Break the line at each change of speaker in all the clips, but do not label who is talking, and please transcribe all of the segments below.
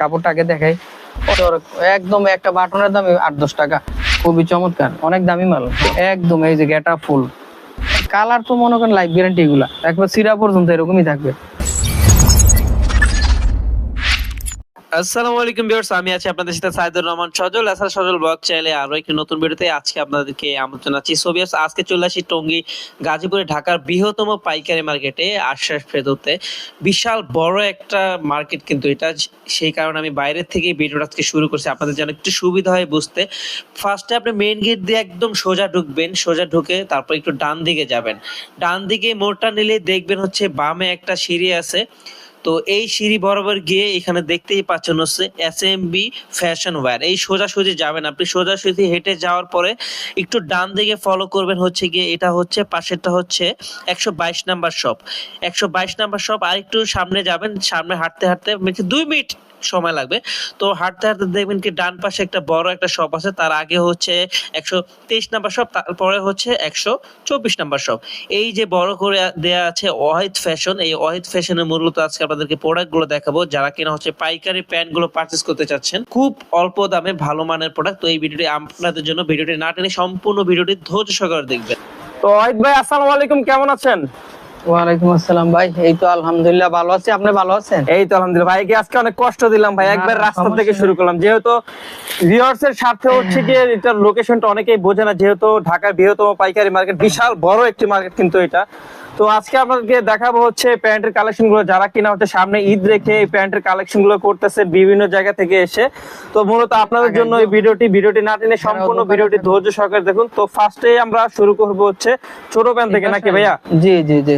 কাপড়টা আগে দেখাই। একদম একটা বাটনের দাম আট দশ টাকা। খুবই চমৎকার, অনেক দামি মাল। একদম এই যে গেটা ফুল। কালার তো মনে করেন লাইফ গ্যারান্টি এগুলা। একবার সিরা পর্যন্ত এরকমই থাকবে।
আসসালামু আলাইকুম ভিউয়ার্স, আমি আছি আপনাদের সাথে সাইদুর রহমান সজল এসআর সজল ব্লগ চ্যানেলে আরও একটি নতুন ভিডিওতে আজকে আপনাদেরকে আমন্ত্রণ জানাচ্ছি। সো ভিউয়ার্স, আজকে চলে আসি টঙ্গী গাজীপুরে ঢাকার বৃহত্তম পাইকারি মার্কেটে আশ্বাস ফেরতে বিশাল বড় একটা মার্কেট কিন্তু এটা, সেই কারণে আমি বাইরের থেকে ভিডিওটা আজকে শুরু করছি। আপনাদের যেন একটু সুবিধা হয় বুঝতে। ফার্স্টে আপনি মেইন গেট দিয়ে একদম সোজা ঢুকবেন, সোজা ঢুকে তারপর একটু ডান দিকে যাবেন। ডান দিকে মোড়টা নিলে দেখবেন হচ্ছে বামে একটা সিঁড়ি আছে। তো এই সিঁড়ি বরাবর গিয়ে এখানে দেখতেই পাচ্ছেন হচ্ছে S M B fashion wear এই সোজাসুজি যাবেন আপনি। সোজাসুজি হেঁটে যাওয়ার পরে একটু ডান দিকে ফলো করবেন হচ্ছে গিয়ে এটা হচ্ছে, পাশেরটা হচ্ছে একশো বাইশ নাম্বার শপ একশো বাইশ নাম্বার শপ আর একটু সামনে যাবেন, সামনে হাঁটতে হাঁটতে মানে দুই মিনিট সময় লাগবে। তো হাঁটতে হাঁটতে দেখবেন কি ডান পাশে একটা বড় একটা শপ আছে, তার আগে হচ্ছে একশো তেইশ নাম্বার শপ, তারপরে হচ্ছে একশো চব্বিশ নাম্বার শপ। এই যে বড় করে দেয়া আছে ওয়াহিদ ফ্যাশন, এই ওয়াহিদ ফ্যাশনের মূলত আজকে আপনাদেরকে প্রোডাক্টগুলো দেখাবো। যারা কিনা হচ্ছে পাইকারি প্যান্টগুলো পারচেস করতে চাচ্ছেন, খুব অল্প দামে ভালো মানের প্রোডাক্ট। তো এই ভিডিওটি আপনাদের জন্য, ভিডিওটি না টেনে সম্পূর্ণ ভিডিওটি ধৈর্য সহকারে দেখবেন।
তো ওয়াহিদ ভাই, আসসালামু আলাইকুম, কেমন আছেন?
ওয়ালাইকুম আসসালাম ভাই এই তো আলহামদুলিল্লাহ ভালো আছি। আপনি ভালো আছেন?
এই তো আলহামদুলিল্লাহ। ভাইকে আজকে অনেক কষ্ট দিলাম ভাই একবার রাস্তা থেকে শুরু করলাম। যেহেতু ভিউয়ার্স এর সাথে হচ্ছে গিয়ে এটার লোকেশনটা অনেকেই বোঝে না যেহেতু ঢাকার বৃহত্তম পাইকারি মার্কেট বিশাল বড় একটি মার্কেট কিন্তু এটা। তো আজকে আপনাদেরকে দেখাবো হচ্ছে প্যান্টের কালেকশনগুলো যারা কিনা হচ্ছে সামনে ঈদ রেখে এই প্যান্টের কালেকশনগুলো করতেছে বিভিন্ন জায়গা থেকে এসে। তো মূলত আপনাদের জন্য এই ভিডিওটি ভিডিওটি না টেনে সম্পূর্ণ ভিডিওটি ধৈর্য সহকারে দেখুন। তো ফার্স্টে আমরা শুরু করব হচ্ছে ছোট প্যান্ট থেকে নাকি ভাইয়া?
জি জি জি।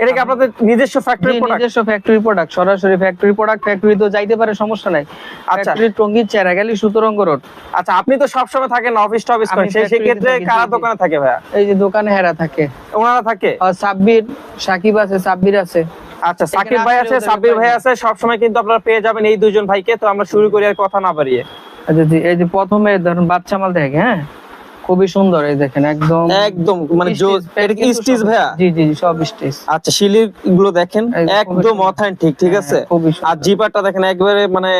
এটা কি আপনাদের নিজস্ব ফ্যাক্টরি প্রোডাক্ট
নিজস্ব ফ্যাক্টরি প্রোডাক্ট সরাসরি ফ্যাক্টরি প্রোডাক্ট ফ্যাক্টরি তো যাইতে পারে সমস্যা নাই।
আচ্ছা।
ফ্যাক্টরি টঙ্গী চেরাগালি সুতরঙ্গ রোড
আচ্ছা আপনি তো সবসময় থাকেন অফিস টফিস করেন সেই ক্ষেত্রে কারা। দোকানে থাকে ভাইয়া?
এই যে দোকানে হেরা থাকে।
ওনারা থাকে?
সাব্বির সাকিব আছে সাব্বির আছে।
আচ্ছা সাকিব ভাই আছে সাব্বির ভাই। আছে সবসময় কিন্তু আপনারা পেয়ে যাবেন এই দুজন ভাইকে তো আমরা শুরু করি আর কথা না বাড়িয়ে।
আচ্ছা জি এই যে প্রথমে ধরুন বাচ্চা মাল দেখে হ্যাঁ? খুবই সুন্দর এই দেখেন একদম
একদম মানে
স্টিচ,
এটা কি স্টিচ ভাইয়া?
জি জি সব স্টিচ।
আচ্ছা শিলিরগুলো দেখেন একদম। অথেন্টিক ঠিক
হ্যাঁ,
আছে? আর জিপারটা দেখেন একবারে মানে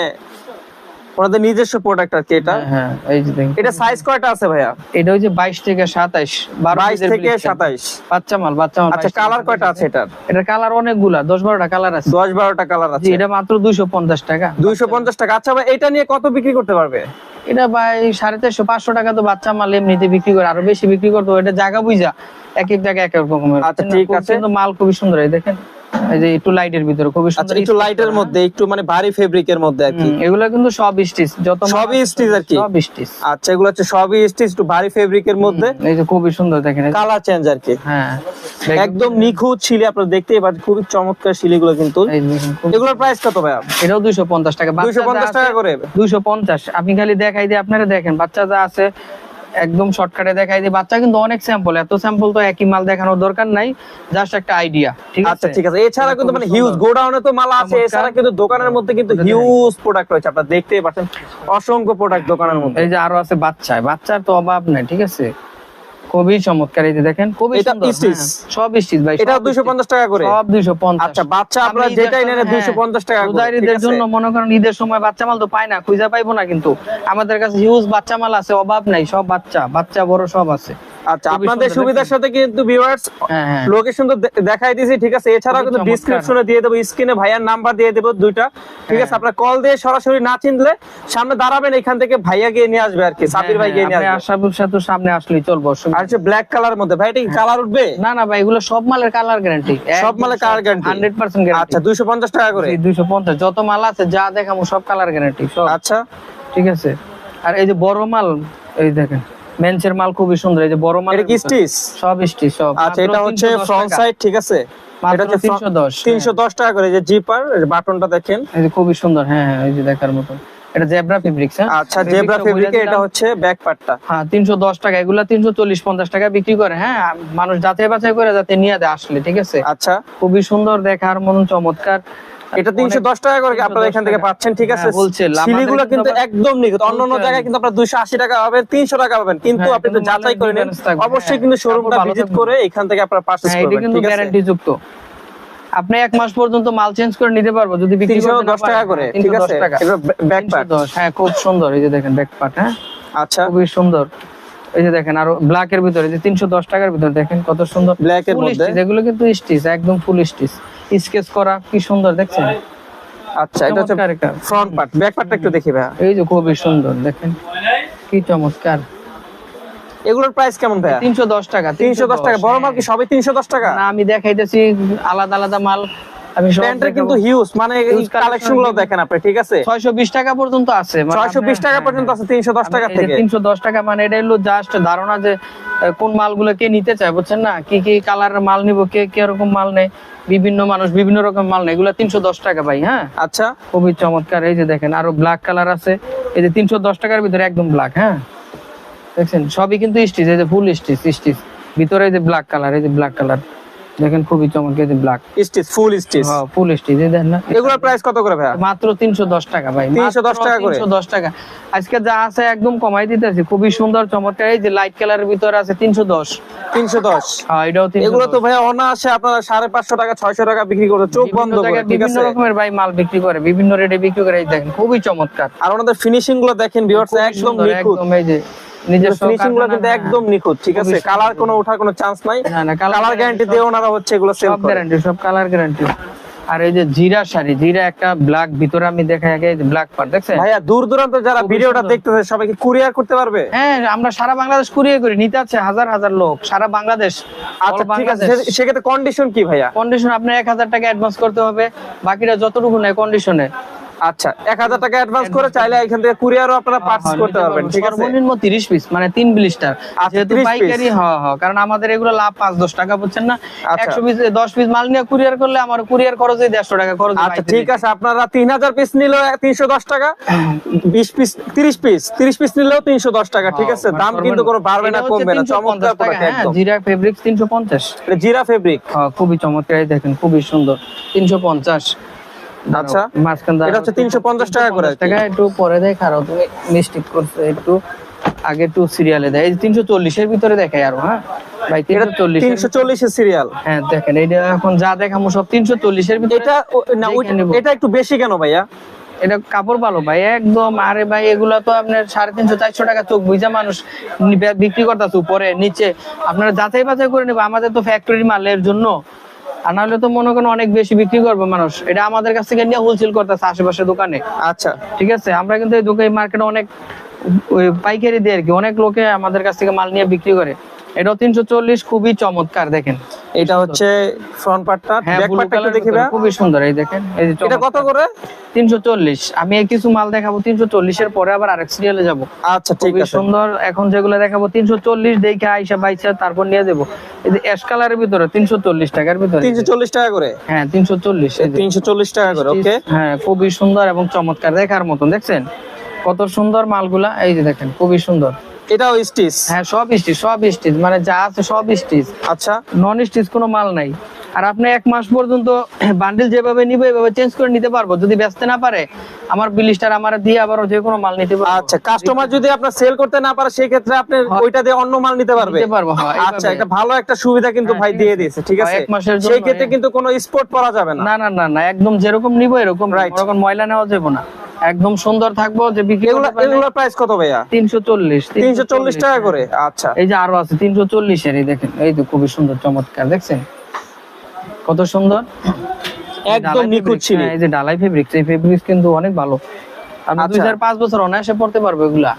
ওনাদের নিজস্ব প্রোডাক্ট আর কি এটা।
হ্যাঁ, হ্যাঁ এই যে দেখেন।
এটা সাইজ কয়টা আছে ভাইয়া?
এটা হচ্ছে বাইশ থেকে সাতাইশ বারো
বাইশ
পিসের
থেকে
blister।
সাতাইশ।
বাচ্চা মাল বাচ্চা মাল
আচ্ছা কালার কয়টা আছে এটার?
এটার কালার অনেকগুলা দশ বারোটা কালার আছে।
দশ বারোটা কালার আছে।
এটা মাত্র দুইশো পঞ্চাশ টাকা।
দুইশো পঞ্চাশ টাকা। আচ্ছা ভাই এটা নিয়ে কত বিক্রি করতে পারবে?
এটা ভাই সাড়ে চারশো পাঁচশো টাকা তো বাচ্চা মাল এমনিতে বিক্রি করে আরও বেশি বিক্রি করতে। এটা জায়গা বুঝা এক এক জায়গায় এক এক রকমের।
আচ্ছা, ঠিক আছে।
মাল খুবই সুন্দর এই দেখেন। এই যে একটু লাইটের ভিতরে খুবই
আচ্ছা
সুন্দর
একটু লাইটের মধ্যে একটু মানে ভারী ফেব্রিকের মধ্যে আর কি।
এগুলো কিন্তু সব স্টিচ যত
সবই
আছে,
আর কি?
সব স্টিচ
আচ্ছা এগুলো হচ্ছে সবই স্টিচ একটু ভারী ফেব্রিকের মধ্যে।
এই যে খুবই সুন্দর দেখেন।
কালার চেঞ্জ আর কি।
হ্যাঁ
একদম নিখুঁত শিলি আপনারা দেখতেই পাচ্ছেন খুবই চমৎকার শিলিগুলো কিন্তু। এগুলোর প্রাইস কত ভাইয়া?
এটাও দুইশো পঞ্চাশ টাকা।
দুইশো পঞ্চাশ টাকা করে।
দুইশো পঞ্চাশ। আপনি খালি দেখাই দিয়ে আপনারা দেখেন বাচ্চা যা আছে একদম শর্টকাটে দেখাই দিই। বাচ্চা কিন্তু অনেক স্যাম্পল এত স্যাম্পল তো একই মাল দেখানোর দরকার নাই জাস্ট একটা আইডিয়া ঠিক
আচ্ছা
আছে?
ঠিক আছে। এছাড়া কিন্তু মানে হিউজ গোডাউনে তো মাল আছে এছাড়া কিন্তু দোকানের মধ্যে কিন্তু হিউজ প্রোডাক্ট রয়েছে আপনারা দেখতেই পাচ্ছেন। অসংখ্য প্রোডাক্ট দোকানের মধ্যে।
এই যে আরও আছে বাচ্চা বাচ্চার তো অভাব নাই ঠিক আছে? খুবই চমৎকার এই দেখেন খুবই সুন্দর হ্যাঁ, সব স্টিচ ভাই
এটা দুইশো পঞ্চাশ টাকা করে।
সব দুইশো পঞ্চাশ।
আচ্ছা বাচ্চা আপনারা যেটাই নেন
সময়-
দুইশো পঞ্চাশ টাকা করে আছে?
জন্য মনে করেন ঈদের সময় বাচ্চা মাল তো পায় না খুঁজে পাইবো না কিন্তু। আমাদের কাছে হিউজ বাচ্চা মাল আছে অভাব নাই সব বাচ্চা বাচ্চা বড় সব আছে।
আচ্ছা আপনাদের সুবিধার সাথে কিন্তু ভিউয়ার্স
হ্যাঁ হ্যাঁ।
লোকেশন তো দেখাই দিয়েছি ঠিক আছে? এছাড়াও কিন্তু। ডিসক্রিপশনে দিয়ে দেবো স্ক্রিনে ভাইয়ার নাম্বার দিয়ে দেবো দুইটা ঠিক আছে?
হ্যাঁ।
আপনার কল দিয়ে সরাসরি না চিনলে সামনে দাঁড়াবেন এখান থেকে ভাইয়া গিয়ে নিয়ে আসবে আর কি সাবির ভাই গিয়ে নিয়ে আসবে।
আশাবুর সাথে সামনে আসলেই চলবো
আর হচ্ছে ব্ল্যাক কালার মধ্যে ভাই এটা কি কালার উঠবে?
না না ভাই এগুলো সব মালের কালার গ্যারান্টি
সব মালের guarantee?
হান্ড্রেড পার্সেন্ট গ্যারান্টি
আচ্ছা দুইশো পঞ্চাশ টাকা করে?
দুইশো পঞ্চাশ। যত মাল আছে যা দেখামো সব কালার গ্যারান্টি সব।
আচ্ছা।
ঠিক আছে? আর এই যে বড় মাল এই দেখেন মেন্সের মাল খুবই সুন্দর এই যে বড় মাল
এটা কি স্টিচ?
সব স্টিচ সব।
আচ্ছা এটা হচ্ছে ফ্রন্ট সাইড ঠিক আছে? এটা হচ্ছে
310
তিনশো দশ টাকা করে এই যে জিপার বাটনটা দেখেন।
এই যে খুবই সুন্দর হ্যাঁ হ্যাঁ এই যে দেখার মতো এটা জেব্রা ফেব্রিক্স হ্যাঁ?
আচ্ছা জেব্রা ফেব্রিকে এটা হচ্ছে ব্যাক পার্টটা
হ্যাঁ তিনশো দশ টাকা এগুলা তিনশো চল্লিশ পঞ্চাশ টাকা বিক্রি করে হ্যাঁ? মানুষ বাছাই করে যাতে নিয়ে দেয় আসলে ঠিক আছে?
আচ্ছা।
খুবই সুন্দর দেখার মতন চমৎকার।
এটা তিনশো দশ টাকা করে আপনারা এখান থেকে পাচ্ছেন ঠিক আছে?
হ্যাঁ, বলছে,
সিলিগুলো কিন্তু
কিন্তু
একদম নিখুঁত। অন্য অন্য জায়গায় কিন্তু আপনার দুইশো আশি টাকা পাবেন তিনশো টাকা পাবেন। কিন্তু
হ্যাঁ,
আপনি তো যাচাই করে নিন অবশ্যই
হ্যাঁ,
কিন্তু শোরুমটা ভিজিট করে এখান থেকে আপনারা পারচেজ
হ্যাঁ
করবেন ঠিক আছে?
গ্যারান্টি যুক্ত আপনি এক মাস পর্যন্ত মাল চেঞ্জ করে নিতে পারব যদি বিক্রি
তিনশো
করতে না
দশ টাকা করে ঠিক আছে? এটা ব্যাক পার্ট
হ্যাঁ খুব সুন্দর এই যে দেখেন ব্যাক পার্ট হ্যাঁ?
আচ্ছা।
খুবই সুন্দর। এই যে দেখেন আরও ব্ল্যাক এর ভিতরে যে তিনশো দশ টাকার ভিতরে দেখেন কত সুন্দর।
ব্ল্যাক এর মধ্যে?
এগুলো কিন্তু স্টিচ একদম ফুল স্টিচ স্কেচ করা কি সুন্দর দেখছেন?
আচ্ছা এটা হচ্ছে ফ্রন্ট পার্ট ব্যাক পার্টটা একটু দেখি ভাইয়া।
এই যে খুবই সুন্দর দেখেন কি চমৎকার।
এগুলোর প্রাইস কেমন
তিনশো দশ টাকা
তিনশো দশ টাকা। বড় মাল কি সবই তিনশো দশ টাকা?
না আমি দেখাইতেছি আলাদা আলাদা মাল। আমি
প্যান্টের কিন্তু হিউজ মানে
কালেকশনগুলো
দেখেন আপনি ঠিক আছে?
ছয়শো বিশ টাকা পর্যন্ত আছে মানে
ছয়শো বিশ টাকা পর্যন্ত আছে তিনশো দশ টাকা থেকে।
তিনশো দশ টাকা মানে এটা হলো জাস্ট ধারণা যে কোন মালগুলো কে নিতে চায় বুঝছেন না? কি কি কালারের মাল নিব কে কীরকম মাল নেয় বিভিন্ন মানুষ বিভিন্ন রকম মাল নেয়। এগুলো তিনশো দশ টাকা ভাই হ্যাঁ?
আচ্ছা।
খুবই চমৎকার এই যে দেখেন আরও ব্ল্যাক কালার আছে। এই যে তিনশো দশ টাকার ভিতরে একদম ব্ল্যাক হ্যাঁ? দেখছেন? সবই কিন্তু স্টিচ এই যে ফুল স্টিচ স্টিচ। ভিতরে এই যে ব্ল্যাক কালার এই যে ব্ল্যাক কালার দেখেন খুবই চমৎকার এই যে black
stitch full stitch.
Full stitch এই দেখেন না?
এগুলোর প্রাইস কত করে ভাইয়া?
মাত্র তিনশো দশ টাকা ভাই
310 টাকা করে?
তিনশো দশ টাকা। আজকে যা আছে একদম কমাই দিতেছি খুবই সুন্দর চমৎকার। এই যে লাইট কালারের ভিতরে আছে তিনশো দশ।
তিনশো দশ।
হ্যাঁ এটাও তিনশো
এগুলো তো ভাইয়া অনায়াসে আপনারা সাড়ে পাঁচশো টাকা ছয়শো টাকা বিক্রি করে চোখ বন্ধ করে
বিভিন্ন রকমের ভাই মাল বিক্রি করে বিভিন্ন রেটে বিক্রি করে এই দেখেন খুবই চমৎকার।
আর ওনাদের ফিনিশিংগুলো দেখেন ভিউয়ার্স একদম নিখুঁত।
একদম এই যে
কিন্তু
কারখানা,
একদম নিখুঁত ঠিক আছে? কালার কোনো ওঠার কোনো চান্স নাই।
না, না, colour
কালার গ্যারান্টি দিয়ে ওনারা হচ্ছে এগুলো সেল
গ্যারান্টি সব কালার গ্যারান্টি আর এই যে জিরা শাড়ি জিরা একটা ব্ল্যাক ভিতরে আমি দেখা আগে ব্ল্যাক পার দেখছেন?
ভাইয়া দূর দূরান্ত যারা ভিডিওটা দেখতেছে সবাইকে কুরিয়ার করতে পারবে?
হ্যাঁ আমরা সারা বাংলাদেশ কুরিয়ে করি নিতে আছে হাজার হাজার লোক সারা বাংলাদেশ
আচ্ছা ঠিক আছে সেক্ষেত্রে কন্ডিশন কি ভাইয়া?
কন্ডিশন আপনার এক হাজার টাকা অ্যাডভান্স করতে হবে বাকিটা যতটুকু নেয় কন্ডিশনে
আচ্ছা এক হাজার টাকা অ্যাডভান্স করে চাইলে এখান থেকে কুরিয়ারও আপনারা পার্চেস করতে পারবেন ঠিক আছে?
সর্বনিম্ন তিরিশ পিস মানে তিন ব্লিস্টার
আচ্ছা,
যেহেতু
30
পাইকারি হ্যাঁ হ্যাঁ কারণ আমাদের এগুলো লাভ পাঁচ দশ টাকা বুঝছেন না?
আচ্ছা।
একশো পিস দশ পিস মাল নিয়ে কুরিয়ার করলে আমার কুরিয়ার খরচ এই দেড়শো টাকা খরচ
আচ্ছা ঠিক আছে আপনারা তিন হাজার পিস নিলেও তিনশো দশ টাকা বিশ পিস তিরিশ পিস তিরিশ পিস নিলেও তিনশো দশ টাকা ঠিক আছে? দাম কিন্তু কোনো বাড়বে না কমবে না চমৎকার প্রোডাক্ট
হ্যাঁ
একদম।
জিরা তিনশো পঞ্চাশ।
এটা জিরা ফেব্রিক
হ্যাঁ, খুবই চমৎকার দেখেন খুবই সুন্দর তিনশো পঞ্চাশ।
আচ্ছা।
মাঝখান
এটা হচ্ছে 350 টাকা করে
টাকা একটু পরে দেয় খারাপ তুমি মিস্টেক করছ একটু আগে সিরিয়ালে দেয়। এই তিনশো চল্লিশের ভিতরে দেখায় আরও হ্যাঁ? ভাই
এটা
তিনশো চল্লিশ
তিনশো চল্লিশের সিরিয়াল
হ্যাঁ দেখেন এটা এখন যা দেখামো সব তিনশো চল্লিশের ভিতরে
এটা না
দেখে।
এটা একটু বেশি কেন ভাইয়া?
এটা কাপড় ভালো ভাই একদম। আরে ভাই এগুলা তো আপনার সাড়ে তিনশো চারশো টাকা চোখ বুঝা মানুষ বিক্রি করতেছে উপরে নিচে। আপনারা যাচাই বাছাই করে নেবে আমাদের তো ফ্যাক্টরি মালের জন্য। আর নাহলে তো মনে করেন অনেক বেশি বিক্রি করবে মানুষ। এটা আমাদের কাছ থেকে নিয়ে হোলসেল করতেছে আশেপাশে দোকানে।
আচ্ছা।
ঠিক আছে? আমরা কিন্তু এই দোকান মার্কেটে অনেক পাইকারি দিয়ে আর কি। অনেক লোকে আমাদের কাছ থেকে মাল নিয়ে বিক্রি করে। এটাও তিনশো চল্লিশ খুবই চমৎকার দেখেন।
এটা হচ্ছে ফ্রন্ট পার্টটা ব্যাক পার্টটা একটু
কালার
দেখি ভাইয়া
খুবই সুন্দর এই দেখেন এই যে
এটা কত করে?
তিনশো চল্লিশ। আমি এই কিছু মাল দেখাবো তিনশো চল্লিশের পরে আবার আরেক সিরিয়ালে যাব।
আচ্ছা ঠিক আছে।
সুন্দর। এখন যেগুলো দেখাবো তিনশো চল্লিশ দেখে আইসা বাইসা তারপর নিয়ে যাব। এই যে অ্যাশ কালারের ভিতরে তিনশো চল্লিশ টাকার ভিতরে।
তিনশো চল্লিশ টাকা করে?
হ্যাঁ তিনশো চল্লিশ
তিনশো চল্লিশ টাকা করে ওকে
হ্যাঁ খুবই সুন্দর এবং চমৎকার দেখার মতন দেখছেন? কত সুন্দর মালগুলা এই যে দেখেন খুবই সুন্দর।
এটাও স্টিচ?
হ্যাঁ সব স্টিচ সব স্টিচ মানে যা আছে সব স্টিচ।
আচ্ছা।
নন স্টিচ কোনো মাল নাই। আর আপনি এক মাস পর্যন্ত বান্ডিল যেভাবে নিবে এভাবে চেঞ্জ করে নিতে পারব। যদি বেচতে না পারে আমার বিলিস্টার আমার দিয়ে আবার যে কোনো মাল নিতে পারব।
আচ্ছা কাস্টমার যদি আপনার সেল করতে না পারে সেই ক্ষেত্রে আপনি ওইটা দিয়ে অন্য মাল নিতে পারবে?
নিতে পারব, হ্যাঁ,
আচ্ছা এটা ভালো একটা সুবিধা কিন্তু
হ্যাঁ,
ভাই দিয়ে দিয়েছে ঠিক
হ্যাঁ,
আছে?
এক মাসের জন্য,
সেই ক্ষেত্রে
হ্যাঁ।
কিন্তু কোনো স্পোর্ট করা যাবে না
না না না একদম যেরকম নিবো এরকম
Right.
ওরকম ময়লা নেওয়া যাবে না। একদম সুন্দর থাকব যে বিক্রি
এগুলো প্রাইস কত ভাইয়া?
তিনশো চল্লিশ
তিনশো চল্লিশ টাকা করে আচ্ছা।
এই যে আরও আছে তিনশো চল্লিশের এই দেখেন এই তো খুবই সুন্দর চমৎকার দেখছেন? কত সুন্দর?
একদম নিখুঁত ছিল
হ্যাঁ, এই যে ডালাই ফেব্রিক্স এই ফেব্রিক্স কিন্তু অনেক ভালো। আপনি দুই
আচ্ছা।
চার পাঁচ বছর অনায়াসে পড়তে পারব এগুলা।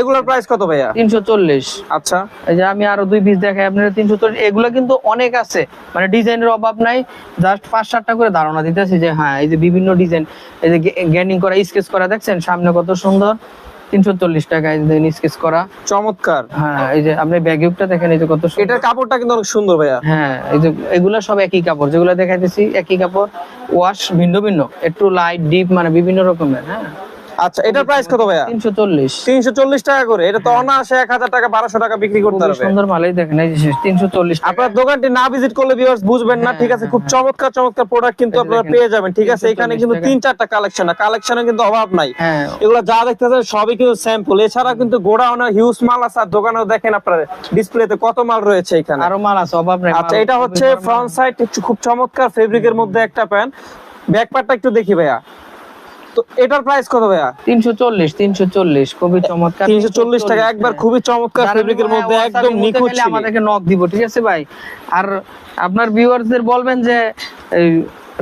এগুলোর প্রাইস কত ভাইয়া?
তিনশো চল্লিশ।
আচ্ছা।
এই যে আমি আরও দুই পিস দেখাই আপনার তিনশো চল্লিশ। এগুলো কিন্তু অনেক আছে। মানে ডিজাইনের অভাব নাই। জাস্ট পাঁচ সাতটা করে ধারণা দিতেছি যে হ্যাঁ এই যে বিভিন্ন ডিজাইন এই যে গ্যানিং করা স্কেচ করা দেখছেন? সামনে কত সুন্দর। তিনশো চল্লিশ টাকায় স্কেচ করা।
চমৎকার।
হ্যাঁ এই যে আপনি ব্যাগিউকটা দেখেন এই যে কত সুন্দর।
এটার কাপড়টা কিন্তু অনেক সুন্দর ভাইয়া।
হ্যাঁ এই যে এগুলা সব একই কাপড় যেগুলো দেখাইতেছি একই কাপড় ওয়াশ ভিন্ন ভিন্ন একটু লাইট ডিপ মানে বিভিন্ন রকমের হ্যাঁ।
আচ্ছা এটার প্রাইস কত ভাইয়া?
তিনশো চল্লিশ।
তিনশো চল্লিশ টাকা করে। এটা তো অনায়াসে এক হাজার টাকা বারোশো টাকা বিক্রি করতে পারবে।
সুন্দর মাল এই দেখেন এই যে তিনশো চল্লিশ
আপনার দোকানটি না ভিজিট করলে ভিউয়ার্স বুঝবেন না ঠিক আছে? খুব চমৎকার চমৎকার প্রোডাক্ট কিন্তু
হ্যাঁ,
আপনারা পেয়ে যাবেন ঠিক আছে? এখানে কিন্তু তিন চারটা কালেকশন কালেকশনের কিন্তু অভাব নাই।
হ্যাঁ।
এগুলো যা দেখতেছেন সবই কিন্তু স্যাম্পল এছাড়া কিন্তু গোডাউনের হিউজ মাল আছে। আর দোকানেও দেখেন আপনারা ডিসপ্লেতে কত মাল রয়েছে এখানে।
আরও মাল আছে অভাব নেই।
আচ্ছা এটা হচ্ছে ফ্রন্ট সাইড খুব চমৎকার ফেব্রিকের মধ্যে একটা প্যান্ট ব্যাক পার্টটা একটু দেখি ভাইয়া। তো এটার প্রাইস কত ভাইয়া
তিনশো চল্লিশ তিনশো চল্লিশ খুবই চমৎকার
তিনশো চল্লিশ টাকা একবার। খুবই চমৎকার ফেব্রিকের মধ্যে একদম নিখুঁত ছিল।
আমাদেরকে নক দিব ঠিক আছে ভাই আর আপনার ভিউয়ার্সদের বলবেন যে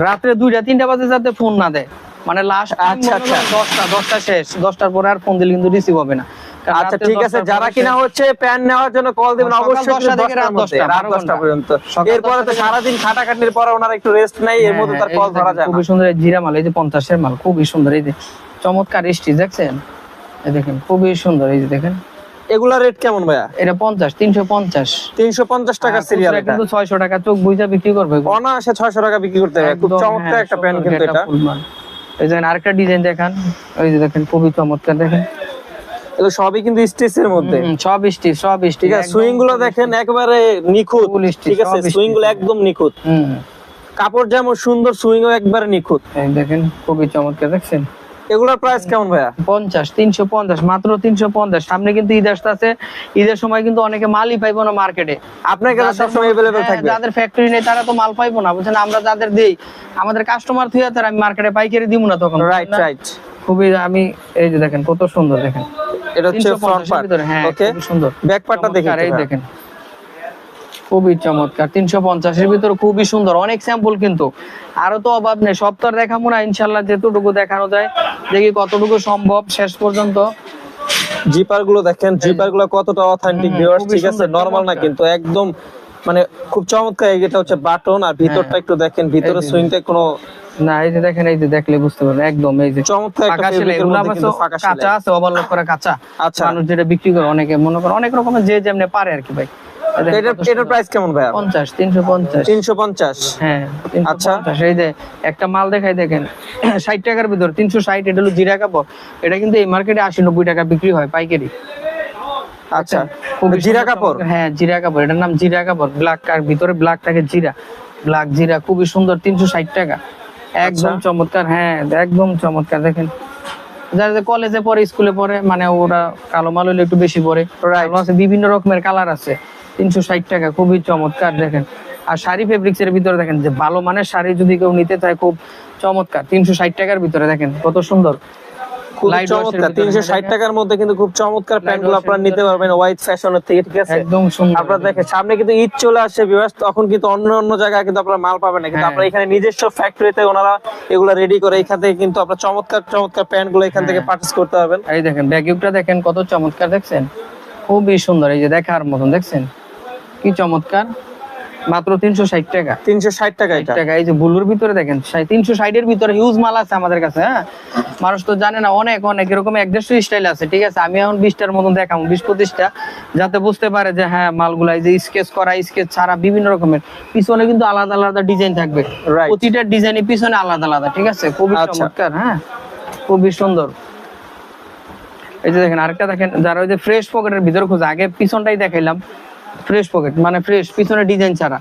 রাত্রে দুইটা তিনটা বাজে যাতে ফোন না দেয় মানে লাস্ট
আচ্ছা, আচ্ছা।
দশটা দশটা শেষ দশটার পরে আর ফোন দিলে কিন্তু রিসিভ হবে না
আচ্ছা ঠিক আছে যারা কিনা হচ্ছে প্যান নেওয়ার জন্য কল দিবেন অবশ্যই
10টা থেকে রাত 10টা,
রাত
12
দশটা পর্যন্ত। এরপরে তো সারাদিন খাটাখাটনির পরে ওনার একটু রেস্ট নেই এর মধ্যে তার
হ্যাঁ,
কল ধরা যায়
খুবই সুন্দর এই জিরা মাল এই যে পঞ্চাশের মাল খুবই সুন্দর এই যে চমৎকার স্টিচ দেখছেন? এই দেখেন খুবই সুন্দর এই যে দেখেন।
এগুলা রেট কেমন ভাইয়া?
এটা পঞ্চাশ তিনশো পঞ্চাশ।
তিনশো পঞ্চাশ টাকা সিরিয়াল এটা।
কিন্তু ছয়শো টাকা চোখ বুঝা বিক্রি করবে।
অনায়াসে ছয়শো টাকা বিক্রি করতে হবে খুব চমৎকার
হ্যাঁ,
একটা প্যান্ট কিন্তু
getup
এটা।
এই দেখেন আরেকটা ডিজাইন দেখান। ওই যে দেখেন খুবই চমৎকার দেখেন।
এগুলো সবই কিন্তু স্টিচের মধ্যে।
সব স্টিচ সব স্টিচ
ঠিক আছে সুইংগুলো দেখেন একবারে নিখুঁত। ঠিক আছে সুইংগুলো একদম নিখুঁত। কাপড় যেমন সুন্দর সুইং ও একবারে নিখুঁত।
দেখেন খুবই চমৎকার দেখছেন?
এগুলোর প্রাইস কেমন ভাইয়া?
পঞ্চাশ তিনশো পঞ্চাশ মাত্র তিনশো পঞ্চাশ। সামনে কিন্তু ঈদ আসতেছে ঈদের সময় কিন্তু অনেকে মালই পাইবো না মার্কেটে
আপনার কাছে সবসময় অ্যাভেলেবেল
হ্যাঁ,
থাকবে।
যাদের ফ্যাক্টরি নেই তারা তো মাল পাইবো না। বুঝছেন আমরা যাদের দেই আমাদের কাস্টমার থুই তার আমি মার্কেটে পাইকারি দিব না তখন।
রাইট রাইট
খুবই আমি এই যে দেখেন কত সুন্দর দেখেন।
এটা হচ্ছে ফ্রন্ট পার্ট ওকে
সুন্দর।
ব্যাক পার্টটা দেখি
চমৎকার, এই দেখেন। খুবই চমৎকার। তিনশো পঞ্চাশের ভিতরে খুবই সুন্দর অনেক স্যাম্পল কিন্তু। আরও তো অভাব নেই আর দেখাবো না ইনশাল্লাহ যেতটুকু দেখানো যায়। দেখি কতটুকু সম্ভব শেষ পর্যন্ত।
জিপারগুলো দেখেন জিপারগুলো কতটা অথেন্টিক ভিউয়ার্স ঠিক আছে? নরমাল না কিন্তু একদম মানে খুব চমৎকার এটা হচ্ছে বাটন আর ভিতরটা একটু দেখেন ভিতরে সুইংটা কোনো
না এই যে দেখেন এই যে দেখলে বুঝতে পারবেন একদম এই যে।
চমৎকার
কাঁচা আছে ওভারলোড করা কাঁচা।
আচ্ছা।
মানুষ যেটা বিক্রি করে অনেকে মনে করে অনেক রকমের যে যেমনি পারে আর কি ভাই।
এটার। প্রাইস কেমন
হ্যাঁ
আচ্ছা।
আচ্ছা এই যে একটা মাল দেখাই দেখেন ষাট টাকার ভিতর তিনশো ষাট এটা হলো জিরা কাপড়। এটা কিন্তু এই মার্কেটে আশি নব্বই টাকা বিক্রি হয় পাইকারি।
আচ্ছা।
খুবই
জিরা
সুন্দর
কাপড়?
হ্যাঁ জিরা কাপড়। এটার নাম জিরা কাপড়। ব্ল্যাক আর ভিতরে ব্ল্যাক থাকে জিরা। ব্ল্যাক জিরা খুবই সুন্দর তিনশো ষাট টাকা। একদম
আচ্ছা।
চমৎকার। হ্যাঁ একদম চমৎকার। দেখেন যারা কলেজে পড়ে স্কুলে পড়ে মানে ওরা কালো মাল হলে একটু বেশি পড়ে।
Right.
বিভিন্ন রকমের কালার আছে। তিনশো ষাট টাকা খুবই চমৎকার দেখেন। আর শাড়ি ফেব্রিক্স এর ভিতরে দেখেন যে ভালো মানের শাড়ি যদি কেউ নিতে চায় খুব চমৎকার। তিনশো ষাট টাকার ভিতরে দেখেন কত সুন্দর।
খুব
Light wash এর
চমৎকার
ভিতরে
তিনশো ষাট টাকার মধ্যে কিন্তু খুব চমৎকার
প্যান্টগুলো
আপনারা নিতে পারবেন হোয়াইট ফ্যাশনের থেকে ঠিক আছে?
একদম
আপনারা দেখেন সামনে কিন্তু ঈদ চলে আসছে বিবাস তখন কিন্তু অন্য অন্য জায়গায় কিন্তু আপনারা মাল পাবেন না। কিন্তু
হ্যাঁ।
আপনারা এখানে নিজস্ব ফ্যাক্টরিতে ওনারা এগুলো রেডি করে এখান থেকে কিন্তু আপনারা চমৎকার চমৎকার প্যান্টগুলো এখান থেকে
হ্যাঁ।
করতে পারবেন।
এই দেখেন ব্যাগিউটা দেখেন কত চমৎকার দেখছেন? খুবই সুন্দর এই যে দেখার মতন দেখছেন? কি চমৎকার? মাত্র তিনশো ষাট টাকা।
তিনশো ষাট টাকা
টাকা এই যে বুলুর ভিতরে দেখেন তিনশো ষাটের ভিতরে হিউজ মাল আছে আমাদের কাছে হ্যাঁ? মানুষ তো জানে না অনেক অনেক এরকম এক দেড়শো স্টাইল আছে ঠিক আছে? আমি এখন বিশটার মতন দেখাবো বিশ পঁচিশটা যাতে বুঝতে পারে যে হ্যাঁ মালগুলা এই যে স্কেচ করা স্কেচ ছাড়া বিভিন্ন রকমের। পিছনে কিন্তু আলাদা আলাদা ডিজাইন থাকবে। প্রতিটা ডিজাইনের পিছনে আলাদা আলাদা ঠিক আছে? খুবই
আচ্ছা।
চমৎকার হ্যাঁ? খুবই সুন্দর। এই যে দেখেন আরেকটা দেখেন যারা ওই যে ফ্রেশ পকেটের ভিতরে খুঁজে আগে পিছনটাই দেখাইলাম। ফ্রেশ পকেট মানে ফ্রেশ পিছনে ডিজাইন ছাড়া।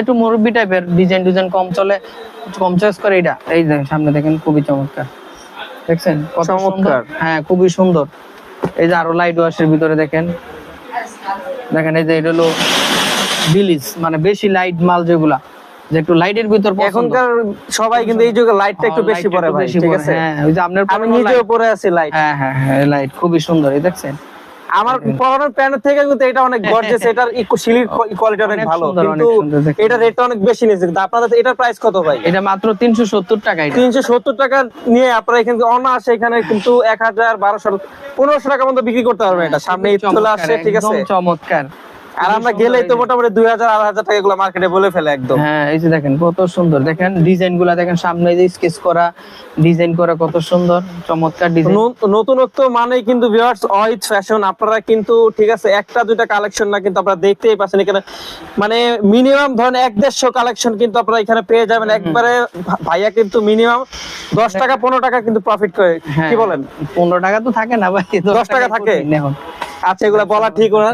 একটু মুরব্বি টাইপের ডিজাইন ডিজাইন কম চলে কম চয়েস করে এটা এই দেখেন সামনে দেখেন খুবই চমৎকার। দেখছেন? কত
চমৎকার।
হ্যাঁ খুবই সুন্দর। এই যে আরও লাইট ওয়াশের ভিতরে দেখেন। দেখেন এই যে এটা হলো বিলিজ মানে বেশি লাইট মাল যেগুলা যে একটু লাইটের ভিতর
এখনকার সবাই কিন্তু এই যুগে লাইটটা একটু
হ্যাঁ,
বেশি পরে ভাই ঠিক আছে?
হ্যাঁ ওই যে আপনার
আমি নিজেও পরে আছি লাইট
হ্যাঁ হ্যাঁ হ্যাঁ লাইট খুবই সুন্দর এই দেখছেন?
আমার পরানোর প্যান্ট থেকে কিন্তু এটা অনেক গর্জিয়াস এটার সিলির কোয়ালিটি অনেক ভালো। কিন্তু এটা রেটটা অনেক বেশি নিয়েছে। কিন্তু আপনাদের এটার প্রাইস কত ভাই?
এটা মাত্র তিনশো সত্তর টাকা এটা।
তিনশো সত্তর টাকা নিয়ে আপনারা এখানে অনায়াসে এখানে কিন্তু এক হাজার বারোশো পনেরোশো টাকা মতো বিক্রি করতে পারবেন এটা। সামনে ইতলা চলে আসছে ঠিক আছে?
একদম চমৎকার।
আর আমরা গেলেই তো মোটামুটি দুই হাজার আড়াই হাজার টাকা এগুলো মার্কেটে বলে ফেলে একদম।
হ্যাঁ এই যে দেখেন কত সুন্দর। দেখেন ডিজাইনগুলা দেখেন সামনে যে স্কেচ করা ডিজাইন করা কত সুন্দর চমৎকার ডিজাইন
নতুনত্ব মানেই কিন্তু ভিউয়ার্স ফ্যাশন আপনারা কিন্তু ঠিক আছে একটা দুইটা কালেকশন না কিন্তু আপনারা দেখতেই পাচ্ছেন এখানে। মানে মিনিমাম ধরেন এক দেড়শো কালেকশন কিন্তু আপনারা এখানে পেয়ে যাবেন। একবারে ভাইয়া কিন্তু মিনিমাম দশ টাকা পনেরো টাকা কিন্তু প্রফিট করে।
হ্যাঁ।
কি বলেন?
পনেরো টাকা তো থাকে না ভাই
দশ টাকা থাকে?
এখন।
আচ্ছা এগুলা বলা ঠিক না।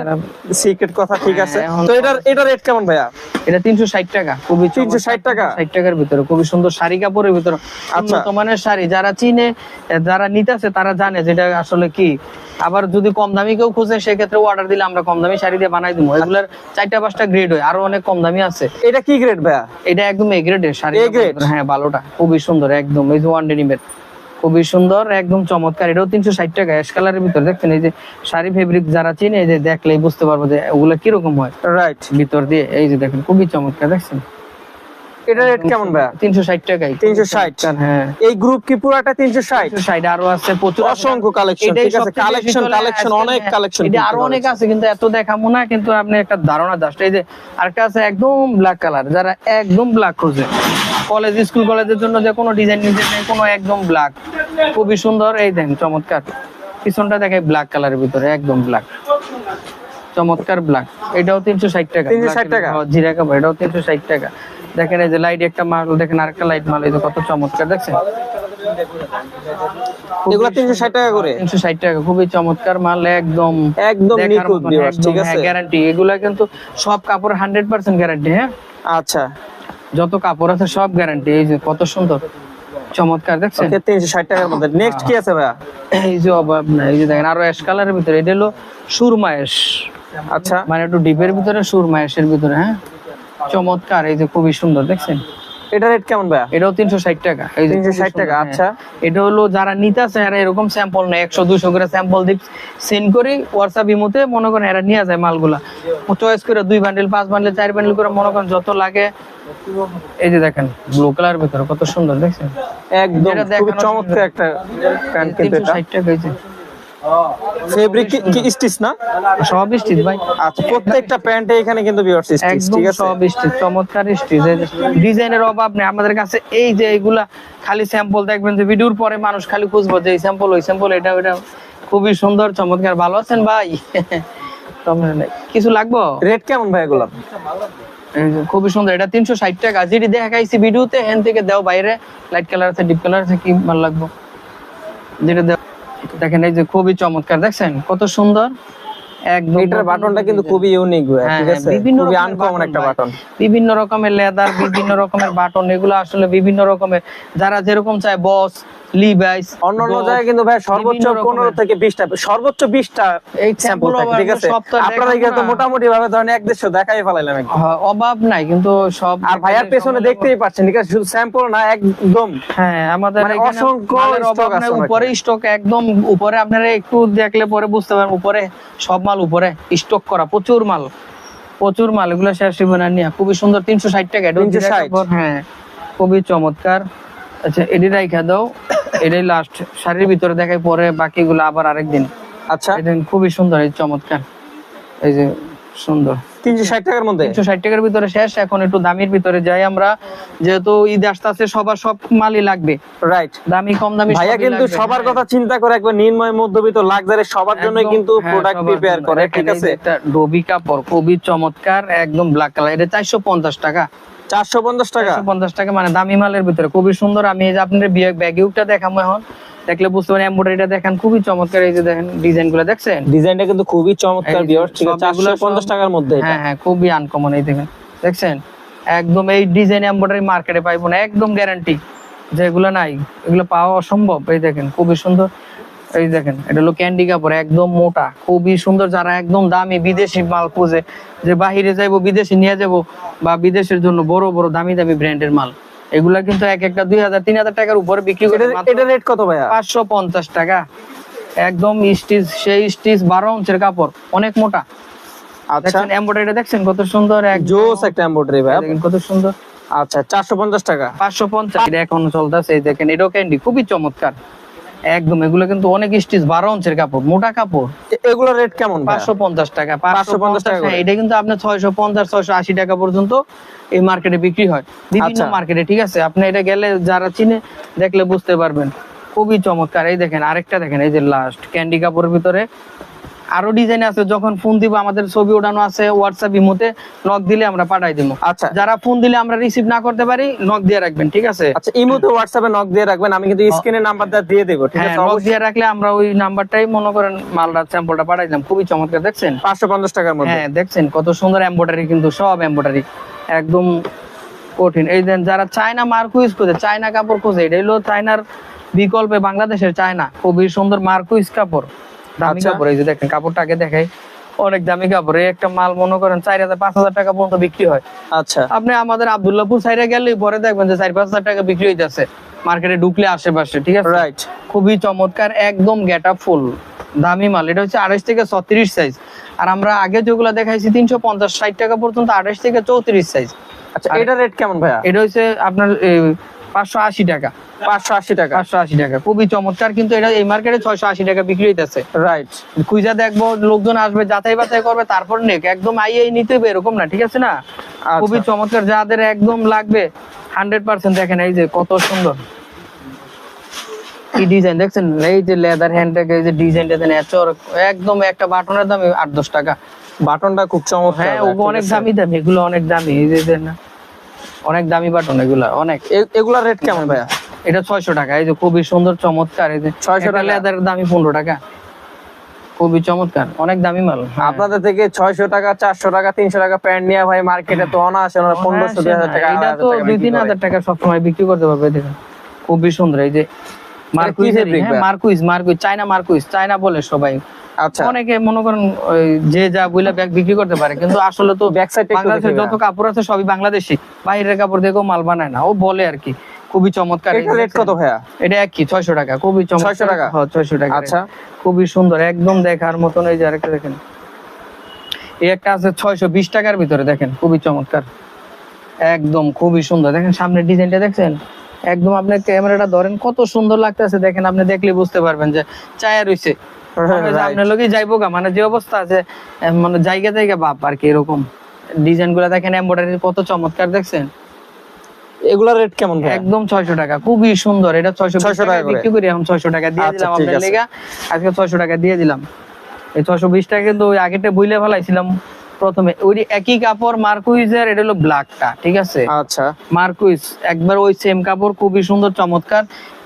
সিক্রেট কথা ঠিক আছে।
হ্যাঁ,
তো এটার এটা রেট কেমন ভাইয়া?
এটা তিনশো ষাট টাকা। খুবই
360 টাকা?
ষাট টাকার ভিতরে খুবই সুন্দর শাড়ি কাপড়ের ভিতরে।
আচ্ছা।
উন্নত মানের শাড়ি। যারা চিনে যারা নিতেছে তারা জানে যেটা আসলে কি। আবার যদি কম দামি কেউ খুঁজে সেক্ষেত্রে অর্ডার দিলে আমরা কম দামি শাড়ি দিয়ে বানাই দিব। এগুলোর চারটা পাঁচটা গ্রেড হয়। আরও অনেক কম দামি আছে।
এটা কি গ্রেড ভাইয়া?
এটা একদম এ গ্রেডের শাড়ি হ্যাঁ ভালোটা। খুবই সুন্দর একদম। এই যে ওয়ান ডেনিমের খুবই সুন্দর একদম চমৎকার। এটাও তিনশো ষাট টাকা অ্যাশ কালারের ভিতরে। দেখছেন এই যে শাড়ি ফেব্রিক যারা চিনে এই যে দেখলেই বুঝতে পারব যে ওগুলো কীরকম হয়।
রাইট
ভিতর দিয়ে এই যে দেখেন খুবই চমৎকার দেখছেন?
এটা রেট কেমন ভাইয়া?
তিনশো ষাট টাকাই
360
হ্যাঁ।
এই গ্রুপ কি পুরাটা তিনশো ষাট?
তিনশো ষাট আরও আছে প্রচুর
অসংখ্য
এটাই
ঠিক আছে, collection,
আজকাল
অনেক collection
এটা আরও অনেক আছে কিন্তু এত দেখাবো না কিন্তু আপনি একটা ধারণা জাস্ট এই যে আরেকটা আছে একদম ব্ল্যাক কালার যারা একদম ব্ল্যাক খোঁজে। কলেজ স্কুল কলেজের জন্য যে কোনো ডিজাইন নিতে নেই কোনো একদম ব্ল্যাক খুবই সুন্দর এই দেন চমৎকার। পিছনটা দেখে ব্ল্যাক কালারের ভিতরে একদম ব্ল্যাক চমৎকার ব্ল্যাক এটাও তিনশো ষাট টাকা।
360
Black এর-
টাকা?
হ্যাঁ, জিরা কাপড় এটাও তিনশো ষাট টাকা। দেখেন এই যে লাইট একটা মাল দেখেন আরেকটা লাইট মাল এই যে কত চমৎকার দেখছেন?
এগুলো তিনশো ষাট টাকা করে।
তিনশো ষাট টাকা খুবই চমৎকার মাল একদম
একদম নিখুঁত ঠিক আছে।
গ্যারান্টি এগুলা কিন্তু সব কাপড় হান্ড্রেড পার্সেন্ট গ্যারান্টি হ্যাঁ?
আচ্ছা।
যত কাপড় আছে সব গ্যারান্টি এই যে কত সুন্দর চমৎকার দেখছেন?
ওকে তিনশো ষাট টাকার মধ্যে। নেক্সট কি আছে ভাইয়া?
এই যে অভাব না এই যে দেখেন আরও অ্যাশ কালারের ভিতরে এটা হলো সুরমায়েশ
আচ্ছা।
মানে একটু ডিপের ভিতরে সুরমায়েশের ভিতরে হ্যাঁ? চমৎকার এই যে খুবই সুন্দর দেখছেন?
এটা রেট কেমন ভাইয়া?
এটাও তিনশো ষাট টাকা। এই যে
360 টাকা,
হ্যাঁ।
আচ্ছা।
এটা হলো যারা নিতেছে এরা এরকম স্যাম্পল নেই একশো দুশো করে স্যাম্পল দিই সেন্ড করি হোয়াটসঅ্যাপ ইমোতে মনে করেন এরা নিয়ে যায় মালগুলা। চয়েস করে দুই বান্ডেল পাঁচ বান্ডেল চার বান্ডেল করে মনে করেন যত লাগে। এই যে দেখেন ব্লু কালার ভিতরে কত সুন্দর দেখছেন?
একদম চমৎকার একটা প্যান্ট কিন্তু
তিনশো
এটা
ষাট টাকা এই যে।
ফেব্রিক কি স্টিচ না?
সব স্টিচ ভাই।
আচ্ছা প্রত্যেকটা প্যান্টে এখানে কিন্তু ভিউয়ার্স স্টিচ ঠিক আছে?
সব স্টিচ চমৎকার স্টিচ। ডিজাইনের অভাব নেই। আমাদের কাছে এই যে এইগুলা খালি স্যাম্পল দেখবেন যে ভিডিওর পরে মানুষ খালি খুঁজবো যে এই স্যাম্পল ওই স্যাম্পল এটা ওইটা। খুবই সুন্দর চমৎকার। ভালো আছেন ভাই? কিছু লাগবো?
রেট কেমন ভাই এগুলো?
খুবই সুন্দর। এটা তিনশো ষাট টাকা। যেটি দেখাইছি ভিডিওতে হ্যান থেকে দাও বাইরে। লাইট কালার আছে ডিপ কালার আছে কি ভালো লাগবো? যেটা দেও দেখেন এই যে খুবই চমৎকার দেখছেন? কত সুন্দর?
বাটনটা কিন্তু খুবই ইউনিক
হ্যাঁ,
ঠিক
হ্যাঁ,
আছে?
বিভিন্ন
আনকমন একটা বাটন
বিভিন্ন রকমের লেদার বিভিন্ন রকমের বাটন এগুলো আসলে বিভিন্ন রকমের যারা যেরকম চায় বস লিভাইস
অন্য অন্য জায়গায় কিন্তু ভাই সর্বোচ্চ
বিভিন্ন রকমের-
পনেরো থেকে বিশটা সর্বোচ্চ বিশটা
এই
স্যাম্পল থাকে ঠিক আছে? আপনারা মোটামুটি ভাবে ধরেন এক দেড়শো দেখাই ফেলাইলাম একদম।
হ্যাঁ, অভাব নাই কিন্তু সব
আর ভাইয়ার পেছনে দেখতেই পাচ্ছেন ঠিক আছে? শুধু স্যাম্পল না একদম।
হ্যাঁ আমাদের
মানে অসংখ্য
অভাব
আছে
উপরে স্টক একদম উপরে। আপনারা একটু দেখলে পরে বুঝতে পারবেন উপরে সব মাল উপরে স্টক করা প্রচুর মাল। প্রচুর মাল এগুলো শেষ হবে না খুবই সুন্দর তিনশো ষাট টাকা এটাও
360
হ্যাঁ খুবই চমৎকার। আচ্ছা এটি রাইখা দাও। এটাই লাস্ট শাড়ির ভিতরে দেখাই পরে বাকিগুলো আবার আরেকদিন।
আচ্ছা।
এটা খুবই সুন্দর এই চমৎকার। এই যে সুন্দর।
তিনশো ষাট টাকার মধ্যে?
তিনশো ষাট টাকার ভিতরে শেষ এখন একটু দামির ভিতরে যাই আমরা। যেহেতু ঈদ আসতে আসতে সবার সব মালই লাগবে।
রাইট
দামি কম দামি
ভাইয়া কিন্তু সবার
হ্যাঁ।
কথা চিন্তা করে একবার নির্ময় মধ্যবিত্ত লাক্সারি সবার জন্য কিন্তু
হ্যাঁ,
প্রোডাক্ট প্রিপেয়ার করে ঠিক আছে?
যে একটা ডবি কাপড় খুবই চমৎকার একদম ব্ল্যাক কালার এটা চারশো পঞ্চাশ টাকা।
চারশো পঞ্চাশ টাকা।
চারশো পঞ্চাশ টাকা মানে দামি মালের ভিতরে। খুবই সুন্দর। আমি এই যে আপনার ব্যাগিউটা দেখাবো এখন। দেখলে বুঝতে পারেন এমব্রয়ডারিটা দেখেন খুবই চমৎকার এই যে দেখেন ডিজাইনগুলো দেখছেন?
ডিজাইনটা কিন্তু খুবই চমৎকার
এই
ঠিক আছে।
সবগুলো
চারশো পঞ্চাশ
সব-
টাকার মধ্যে এটা।
হ্যাঁ হ্যাঁ খুবই আনকমন এই দেখেন। দেখছেন? একদম এই ডিজাইন এমব্রয়ডারি মার্কেটে পাইবো না একদম গ্যারান্টি যেগুলো নাই এগুলো পাওয়া অসম্ভব এই দেখেন খুবই সুন্দর। এই দেখেন এটা হলো ক্যান্ডি কাপড় একদম মোটা খুবই সুন্দর। যারা একদম দামি বিদেশি মাল খুঁজে যে বাহিরে যাইবো বিদেশে নিয়ে যাব বা বিদেশের জন্য বড় বড় দামি দামি ব্র্যান্ডের মাল এগুলা কিন্তু এক একটা দুই হাজার তিন হাজার টাকার উপরে বিক্রি করে
এটা রেট কত ভাইয়া?
পাঁচশো পঞ্চাশ টাকা। একদম স্টিচ সেই স্টিচ বারো ইঞ্চের কাপড় অনেক মোটা।
আচ্ছা।
দেখছেন এমব্রয়ডারি দেখছেন কত সুন্দর এক
জোস একটা এমব্রয়ডারি
দেখেন কত সুন্দর।
আচ্ছা চারশো পঞ্চাশ টাকা।
পাঁচশো পঞ্চাশ। এখন চলতেছে এই দেখেন এটাও ক্যান্ডি খুবই চমৎকার। একদম এগুলো কিন্তু অনেক স্টিচ বারো ইঞ্চের কাপড় মোটা কাপড়।
এগুলো রেট কেমন
পাঁচশো পঞ্চাশ টাকা পাঁচশো পঞ্চাশ
টাকা
এটা কিন্তু আপনার ছয়শো পঞ্চাশ ছয়শো আশি টাকা পর্যন্ত এই মার্কেটে বিক্রি হয়। বিভিন্ন
আচ্ছা।
মার্কেটে ঠিক আছে? আপনি এটা গেলে যারা চিনে দেখলে বুঝতে পারবেন। খুবই চমৎকার। এই দেখেন আরেকটা দেখেন এই যে লাস্ট ক্যান্ডি কাপড়ের ভিতরে আরও ডিজাইন আছে যখন ফোন দিব আমাদের ছবি ওঠানো আছে হোয়াটসঅ্যাপ ইমোতে নক দিলে আমরা পাঠাই দিব।
আচ্ছা।
যারা ফোন দিলে আমরা রিসিভ না করতে পারি নক দিয়ে রাখবেন ঠিক আছে?
আচ্ছা ইমোতে হোয়াটসঅ্যাপে নক দিয়ে রাখবেন আমি কিন্তু স্ক্রিনে নাম্বারটা দিয়ে দেবো ঠিক
হ্যাঁ
আছে?
নক দিয়ে রাখলে আমরা ওই নাম্বারটাই মনে করেন মালটা স্যাম্পলটা পাঠাই দিলাম। খুবই চমৎকার দেখছেন?
পাঁচশো পঞ্চাশ টাকার মধ্যে।
হ্যাঁ দেখছেন কত সুন্দর এমব্রয়ডারি কিন্তু সব এমব্রয়ডারি একদম কঠিন। এই দেন যারা চায়না মার্ক ইউজ করে চায়না কাপড় খোঁজে এটা হলো চায়নার বিকল্পে বাংলাদেশের চায়না খুবই সুন্দর মার্ক মার্কুইস কাপড়। দামি
আচ্ছা।
কাপড় এই যে দেখেন কাপড়টা আগে দেখাই। অনেক দামি কাপড়। এই একটা মাল মনে করেন চার হাজার পাঁচ হাজার টাকা পর্যন্ত বিক্রি হয়।
আচ্ছা।
আপনি আমাদের আবদুল্লাপুর সাইডে গেলেই পরে দেখবেন যে চার পাঁচ হাজার টাকা বিক্রি হইতেছে। মার্কেটে ঢুকলে আশেপাশে ঠিক আছে?
রাইট
খুবই চমৎকার একদম গেটা ফুল দামি মাল। এটা হচ্ছে আড়াইশ থেকে ছত্রিশ সাইজ আর আমরা আগে যেগুলো দেখাইছি তিনশো পঞ্চাশ ষাট টাকা পর্যন্ত আড়াইশ থেকে চৌত্রিশ সাইজ
আচ্ছা এটা রেট কেমন ভাইয়া?
এটা হচ্ছে আপনার পাঁচশো আশি টাকা।
পাঁচশো আশি টাকা।
পাঁচশো আশি টাকা। খুবই চমৎকার কিন্তু এটা এই মার্কেটে ছয়শো আশি টাকা বিক্রি হইতেছে।
রাইট
দেখব লোকজন আসবে যাচাই বাছাই করবে তারপর নেক। একদম নিতে হবে এরকম না ঠিক আছে না?
আচ্ছা।
খুবই চমৎকার যাদের একদম লাগবে হান্ড্রেড পার্সেন্ট দেখেন এই যে কত সুন্দর। কি ডিজাইন দেখছেন? এই যে লেদার হ্যান্ডব্যাগ এই যে ডিজাইনটা দেন এত একদম একটা বাটনের দাম আট দশ টাকা।
বাটনটা খুব চমৎকার
হ্যাঁ ওগুলো অনেক দামি দামি এগুলো অনেক দামি এই যে না। অনেক দামি বাটন এগুলা অনেক।
এ- এগুলার রেট কেমন ভাইয়া?
এটা ছয়শো টাকা এই যে খুবই সুন্দর চমৎকার এই যে
600
একটা
টাকা?
লেদারের দামি পনেরো টাকা। খুবই চমৎকার অনেক দামি মাল। হ্যাঁ।
আপনাদের থেকে ছয়শো টাকা চারশো টাকা তিনশো টাকা প্যান্ট নিয়ে ভাই মার্কেটে তো পনেরোশো দুই হাজার টাকা
হ্যাঁ, এটা তো দুই তিন হাজার টাকা সবসময় বিক্রি করতে পারবে দেখুন। খুবই সুন্দর এই যে marquise? Marquise marquise China marquise China বলে সবাই।
আচ্ছা।
অনেকে মনে করেন যে যা বইলা ব্যাগ বিক্রি করতে পারে কিন্তু আসলে তো বাংলাদেশের যত কাপড় আছে সবই বাংলাদেশি। বাইরের কাপড় দেখেও মাল বানায় না ও বলে আর কি। খুবই চমৎকার
এটা রেট কত ভাইয়া?
এটা এক কি ছয়শো টাকা খুবই চমৎকার।
600 টাকা?
হ্যাঁ ছয়শো টাকা।
আচ্ছা।
খুবই সুন্দর একদম দেখার মতন এই যে আরেকটা দেখেন। এই একটা আছে ছয়শো বিশ টাকার ভিতরে দেখেন খুবই চমৎকার। একদম খুবই সুন্দর। দেখেন সামনের ডিজাইনটা দেখছেন? একদম আপনি ক্যামেরাটা ধরেন কত সুন্দর লাগতেছে দেখেন আপনি দেখলে বুঝতে পারবেন যে চায়া রইছে। আপনার লোকে যাইবো গা মানে যে অবস্থা আছে মানে জায়গা জায়গা বাপ আর কি এরকম। ডিজাইনগুলা দেখেন এমব্রয়ডারি কত চমৎকার দেখছেন?
এগুলার রেট কেমন
একদম ছয়শো টাকা খুবই সুন্দর। এটা ছয়শো
600 টাকা
বিক্রি করি এখন ছয়শো টাকা দিয়ে
আচ্ছা,
দিলাম। লেগা। আজকে ছয়শো টাকা দিয়ে দিলাম। এই ছয়শো বিশ টাকা কিন্তু ওই আগেটা বইলে ফেলাইছিলাম প্রথমে। ওই একই কাপড় মার্কুইজের এটা হলো ব্ল্যাকটা ঠিক আছে?
আচ্ছা।
মার্কুইজ একবার ওই সেম কাপড় খুবই সুন্দর চমৎকার।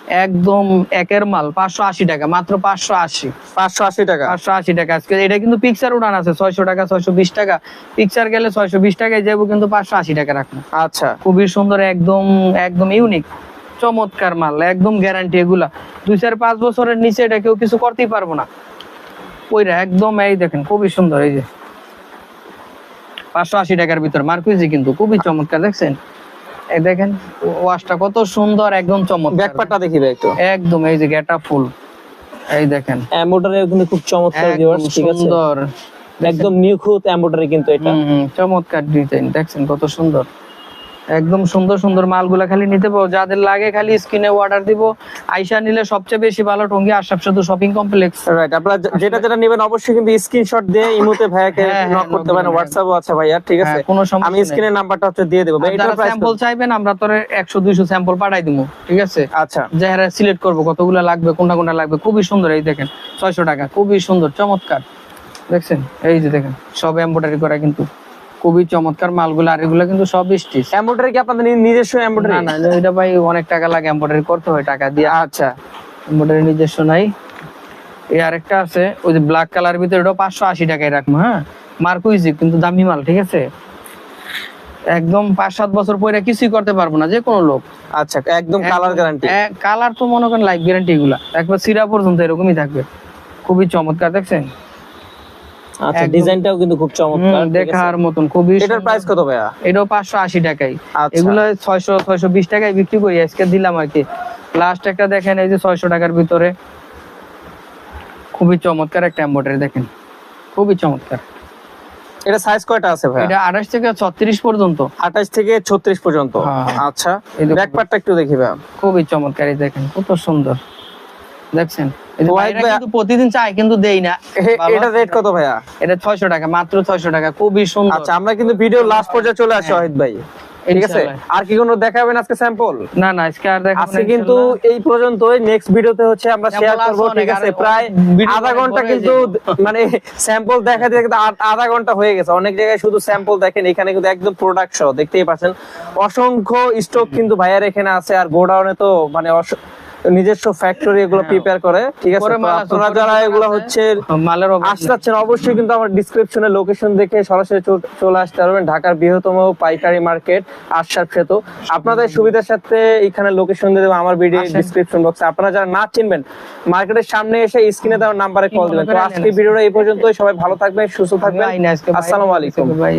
একদম একের মাল পাঁচশো আশি টাকা মাত্র পাঁচশো আশি।
পাঁচশো আশি টাকা।
পাঁচশো আশি টাকা। আজকে এটা কিন্তু পিকচার উড়ান আছে ছয়শো টাকা ছয়শো বিশ টাকা। পিকচার গেলে ছয়শো বিশ টাকায় যাব কিন্তু পাঁচশো আশি টাকা রাখব।
আচ্ছা।
খুবই সুন্দর একদম একদম ইউনিক চমৎকার মাল একদম গ্যারান্টি এগুলা। দুই চার পাঁচ বছরের নিচে এটা কেউ কিছু করতেই পারব না। ওইটা একদম এই দেখেন খুবই সুন্দর এই যে। পাঁচশো আশি টাকার ভিতর মার্কুইজি কিন্তু খুবই চমৎকার দেখছেন? দেখেন ওয়াশটা কত সুন্দর একদম চমৎকার।
ব্যাকপারটা দেখিবে একটু।
একদম এই যে গেটা ফুল। এই দেখেন।
এমব্রয়ডারি কিন্তু খুব চমৎকার ভিউয়ার্স ঠিক আছে?
সুন্দর।
একদম নিখুঁত এমব্রয়ডারি কিন্তু এটা।
চমৎকার ডিজাইন দেখছেন কত সুন্দর। একদম সুন্দর সুন্দর মালগুলা খালি নিতে পারব যাদের লাগে খালি স্ক্রিনে অর্ডার দিব। আইসা নিলে সবচেয়ে বেশি ভালো টঙ্গি আশরাফ সাধু শপিং কমপ্লেক্স
রাইট আপনারা যেটা যেটা নেবেন অবশ্যই কিন্তু স্ক্রিনশট দিয়ে ইমোতে ভাইয়াকে
হ্যাঁ,
নক করতে পারেন
দিবেন,
হোয়াটসঅ্যাপও আছে ভাইয়া ঠিক আছে?
হ্যাঁ, কোনো সমস্যা
আমি স্ক্রিনের নাম্বারটা হচ্ছে দিয়ে দেবো। ভাই প্রাইস
স্যাম্পল চাইবেন আমরা তোরে একশো দুইশো স্যাম্পল পাঠাই দিব ঠিক আছে?
আচ্ছা।
যারা সিলেক্ট করব কতগুলো লাগবে কোনটা কোনটা লাগবে খুবই সুন্দর এই দেখেন ছয়শো টাকা খুবই সুন্দর চমৎকার। দেখছেন? এই যে দেখেন সব এমব্রয়ডারি করা কিন্তু। খুবই চমৎকার মালগুলো আর এগুলো কিন্তু সব স্টিচ।
এমব্রয়ডারি কি আপনাদের নিজস্ব এমব্রয়ডারি
না এটা ভাই অনেক টাকা লাগে এমব্রয়ডারি করতে হয় টাকা দিয়ে।
আচ্ছা।
এমব্রয়ডারি নিজস্ব নাই। এই আরেকটা আছে ওই যে ব্ল্যাক কালার ভিতরে ওটা পাঁচশো আশি টাকায় রাখব হ্যাঁ? মার্কুইজি কিন্তু দামি মাল ঠিক আছে? একদম পাঁচ সাত বছর পরে কিছুই করতে পারব না যে কোনো লোক।
আচ্ছা একদম কালার গ্যারান্টি
কালার তো মনে করেন লাইফ গ্যারান্টি এগুলা। একবার সিরা পর্যন্ত এরকমই থাকবে। খুবই চমৎকার দেখছেন?
আচ্ছা
একদম-
ডিজাইনটাও কিন্তু খুব চমৎকার
হুম,
ঠিক আছে।
দেখার মতন খুবই
এটার প্রাইস কত ভাইয়া?
এটাও পাঁচশো আশি
আচ্ছা।
এগুলো ছয়শো ছয়শো টাকায় বিক্রি করি আজকে দিলাম আর কি। লাস্ট একটা দেখেন এই যে ছয়শো টাকার ভিতরে। খুবই চমৎকার একটা দেখেন। খুবই চমৎকার।
এটা সাইজ কয়টা আছে ভাইয়া?
এটা আঠাশ থেকে ছত্রিশ পর্যন্ত।
আঠাশ থেকে ছত্রিশ পর্যন্ত।
হ্যাঁ।
আচ্ছা। একটু দেখি
খুবই চমৎকার এই দেখেন কত সুন্দর। দেখছেন? এই যে
তো
ভাইরা
ভাই-
কিন্তু প্রতিদিন চাই কিন্তু দেই না।
এটা রেট কত ভাইয়া?
এটা ছয়শো টাকা মাত্র ছয়শো টাকা খুবই সুন্দর।
আচ্ছা আমরা কিন্তু ভিডিও লাস্ট পর্যায়ে চলে আসি ওয়াহিদ ভাই। ঠিক আছে? আর কি কোনো দেখাবেন আজকে স্যাম্পল
না না আজকে আর দেখো
আজকে কিন্তু এই পর্যন্তই। নেক্সট ভিডিওতে হচ্ছে আমরা শেয়ার করব ঠিক আছে? প্রায় আধা
ঘণ্টা হয়ে
কিন্তু মানে স্যাম্পল দেখাতে দেখাতে আধ- আধা ঘণ্টা হয়ে গেছে। অনেক জায়গায় শুধু স্যাম্পল দেখেন এখানে কিন্তু একদম প্রোডাক্ট সহ দেখতেই পাচ্ছেন। অসংখ্য স্টক কিন্তু ভাইয়ার এখানে আছে আর গোডাউনে তো মানে নিজস্ব ফ্যাক্টরি এগুলো প্রিপেয়ার করে ঠিক আছে? আপনারা যারা এগুলো হচ্ছে
মালের
আসতে অবশ্যই কিন্তু আমার ডিসক্রিপশনে লোকেশন দেখে সরাসরি চলে আসতে পারবেন। ঢাকার বৃহত্তম পাইকারি মার্কেট আশরাফ সেতু। আপনাদের সুবিধার সাথে এখানে লোকেশন দিয়ে দেবো আমার ভিডিও। ডিসক্রিপশন বক্সে আপনারা যারা না চিনবেন মার্কেটের সামনে এসে স্ক্রিনে দেওয়ার নাম্বারে কল দিবেন। তো আজকে ভিডিওটা এই পর্যন্তই। সবাই ভালো থাকবেন সুস্থ থাকবেন। আসসালামু আলাইকুম।
ভাই।